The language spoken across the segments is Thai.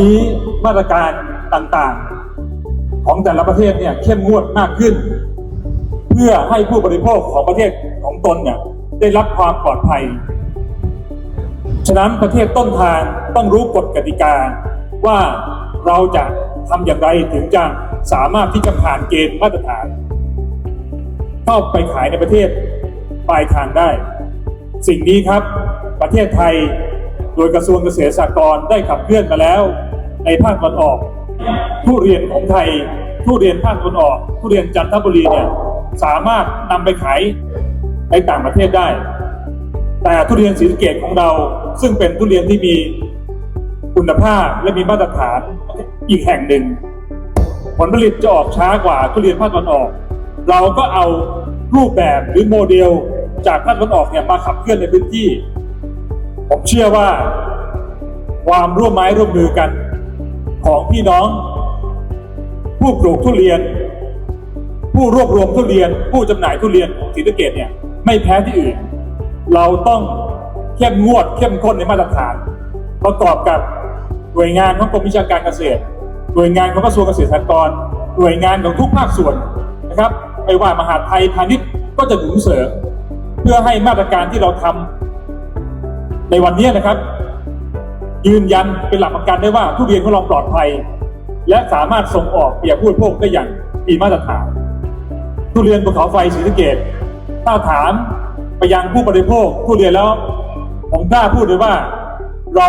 นี้มาตรการต่างๆ ของแต่ละประเทศเนี่ยเข้มงวดมากขึ้น เพื่อให้ผู้บริโภคของประเทศของตนเนี่ยได้รับความปลอดภัย ฉะนั้นประเทศต้นทางต้องรู้กฎกติกาว่าเราจะทำอย่างไรถึงจะสามารถที่จะผ่านเกณฑ์มาตรฐาน เข้าไปขายในประเทศปลายทางได้ สิ่งนี้ครับประเทศไทย โดยกระทรวงเกษตรสหกรณ์ได้ขับเคลื่อนมาแล้ว ในภาคตะวันออก ทุเรียนของไทย ทุเรียนภาคตะวันออก ทุเรียนจันทบุรีเนี่ยสามารถนำไปขายในต่างประเทศได้ แต่ทุเรียนศรีสะเกดของเรา ซึ่งเป็นทุเรียนที่มีคุณภาพและมีมาตรฐานอีกแห่งหนึ่ง ผลผลิตจะออกช้ากว่าทุเรียนภาคตะวันออก เราก็เอารูปแบบหรือโมเดลจากภาคตะวันออกเนี่ยมาขับเคลื่อนในพื้นที่ ผมเชื่อว่าความร่วมไม้ร่วมมือกัน ของพี่น้อง ผู้ปลูกทุเรียน ผู้รวบรวมทุเรียน ผู้จำหน่ายทุเรียนของศรีสะเกดเนี่ยไม่แพ้ที่อื่น เราต้องเข้มงวดเข้มข้นในมาตรฐาน ประกอบกับหน่วยงานของกรมวิชาการเกษตร หน่วยงานของกระทรวงเกษตรและสหกรณ์หน่วยงานของทุกภาคส่วนนะครับไม่ว่ามหาดไทยพาณิชย์ก็จะหนุนเสริมเพื่อให้มาตรการที่เราทำในวันนี้นะครับ ยืนยันเป็นหลักประกันได้ว่าทุเรียนของเราปลอดภัย และสามารถส่งออกเปียผู้บริโภคได้อย่างมีมาตรฐาน ทุเรียนภูเขาไฟศรีสะเกดถ้าถามไปยังผู้บริโภคทุเรียนแล้ว ผมกล้าพูดเลยว่า เรา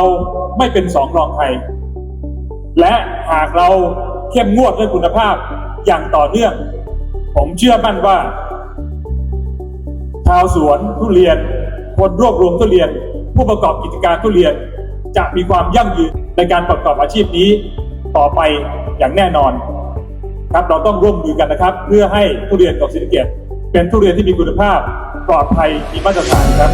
ไม่เป็นสองรองใครและหากเราเข้มงวดเรื่องคุณภาพอย่างต่อเนื่อง ผมเชื่อมั่นว่าชาวสวนทุเรียน คนรวบรวมทุเรียน ผู้ประกอบกิจการทุเรียน จะมีความยั่งยืนในการประกอบอาชีพนี้ต่อไปอย่างแน่นอนครับเราต้องร่วมมือกันนะครับ เพื่อให้ทุเรียนของศรีสะเกษเป็นทุเรียนที่มีคุณภาพปลอดภัยมีมาตรฐานครับ